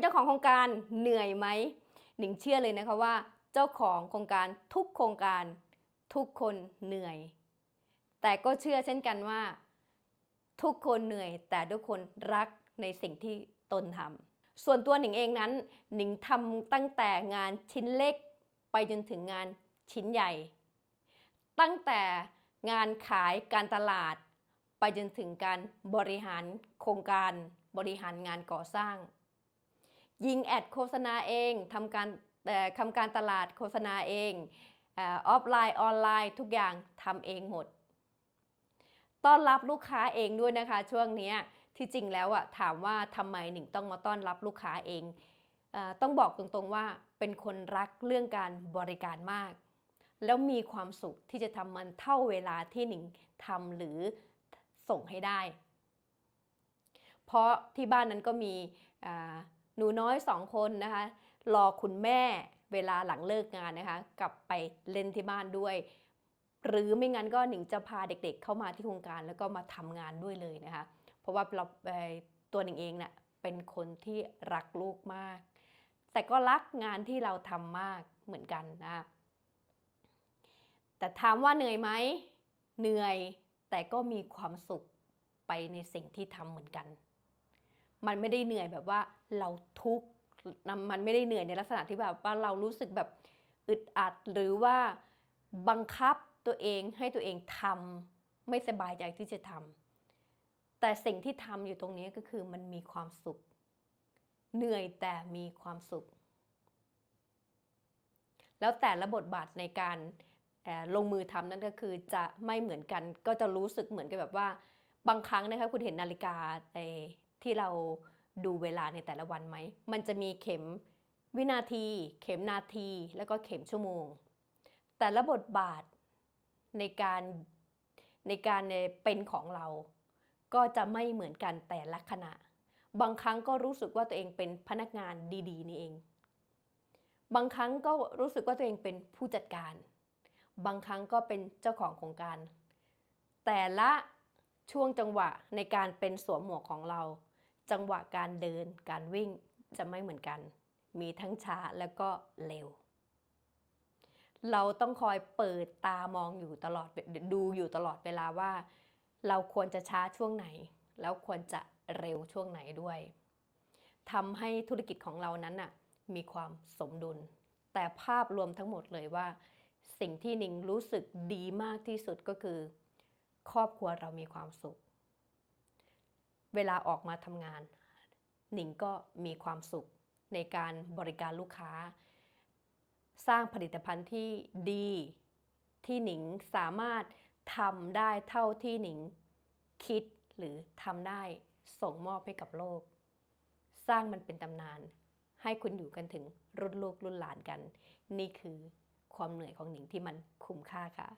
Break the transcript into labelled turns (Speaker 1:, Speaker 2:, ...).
Speaker 1: เจ้าของโครงการเหนื่อยไหมหนิงเชื่อเลยนะคะว่า เจ้าของโครงการทุกโครงการทุกคนเหนื่อย แต่ก็เชื่อเช่นกันว่า ทุกคนเหนื่อย แต่ทุกคนรักในสิ่งที่ตนทำส่วนตัวหนิงเองนั้นหนิงทำตั้งแต่งานชิ้นเล็ก ไปจนถึงงานชิ้นใหญ่ ตั้งแต่งานขายการตลาด ไปจนถึงการบริหารโครงการบริหารงานก่อสร้าง ยิงแอดโฆษณาเองทำการแต่ทำการตลาดโฆษณาเองออฟไลน์ออนไลน์ทุกอย่างทำเองหมด ต้อนรับลูกค้าเองด้วยนะคะ ช่วงนี้ที่จริงแล้วอะถามว่าทำไมหนิงต้องมาต้อนรับลูกค้าเองอต้องบอกตรงๆว่าเป็นคนรักเรื่องการบริการมาก แล้วมีความสุขที่จะทำมันเท่าเวลาที่หนิงทำหรือส่งให้ได้ เพราะที่บ้านนั้นก็มีอ่า หนูน้อยสองคนนะคะรอคุณแม่เวลาหลังเลิกงานนะคะ กลับไปเล่นที่บ้านด้วย หรือไม่งั้นก็หนิงจะพาเด็กๆเข้ามาที่โครงการแล้วก็มาทำงานด้วยเลยนะคะ เพราะว่าเราตัวหนิงเองเนะ่ยเป็นคนที่รักลูกมาก แต่ก็รักงานที่เราทำมากเหมือนกันนะแต่ถามว่าเหนื่อยไหมเหนื่อยแต่ก็มีความสุขไปในสิ่งที่ทำเหมือนกัน มันไม่ได้เหนื่อยแบบว่าเราทุกข์มันไม่ได้เหนื่อยในลักษณะที่แบบว่าเรารู้สึกแบบอึดอัดหรือว่าบังคับตัวเองให้ตัวเองทำไม่สบายใจที่จะทำแต่สิ่งที่ทำอยู่ตรงนี้ก็คือมันมีความสุข เหนื่อยแต่มีความสุข แล้วแต่ละบทบาทในการลงมือทำนั่นก็คือจะไม่เหมือนกันก็จะรู้สึกเหมือนกับแบบว่าบางครั้งนะคะคุณเห็นนาฬิกาใน ที่เราดูเวลาในแต่ละวันไหม มันจะมีเข็มวินาที เข็มนาที แล้วก็เข็มชั่วโมง แต่ละบทบาทในการในการเป็นของเรา ก็จะไม่เหมือนกันแต่ละขณะ บางครั้งก็รู้สึกว่าตัวเองเป็นพนักงานดีๆ นี่เอง บางครั้งก็รู้สึกว่าตัวเองเป็นผู้จัดการ บางครั้งก็เป็นเจ้าของโครงการ แต่ละช่วงจังหวะในการเป็นสวมหมวกของเรา จังหวะการเดินการวิ่งจะไม่เหมือนกัน มีทั้งช้าแล้วก็เร็ว เราต้องคอยเปิดตามองอยู่ตลอดดูอยู่ตลอดเวลาว่า เราควรจะช้าช่วงไหน แล้วควรจะเร็วช่วงไหนด้วยทำให้ธุรกิจของเรานั้นน่ะมีความสมดุล แต่ภาพรวมทั้งหมดเลยว่า สิ่งที่นิงรู้สึกดีมากที่สุดก็คือ ครอบครัวเรามีความสุข เวลาออกมาทำงาน หนิงก็มีความสุขในการบริการลูกค้า สร้างผลิตภัณฑ์ที่ดีที่หนิงสามารถทำได้เท่าที่หนิงคิดหรือทำได้ส่งมอบให้กับโลก สร้างมันเป็นตำนาน ให้คุณอยู่กันถึงรุ่นลูกรุ่นหลานกัน นี่คือความเหนื่อยของหนิงที่มันคุ้มค่าค่ะ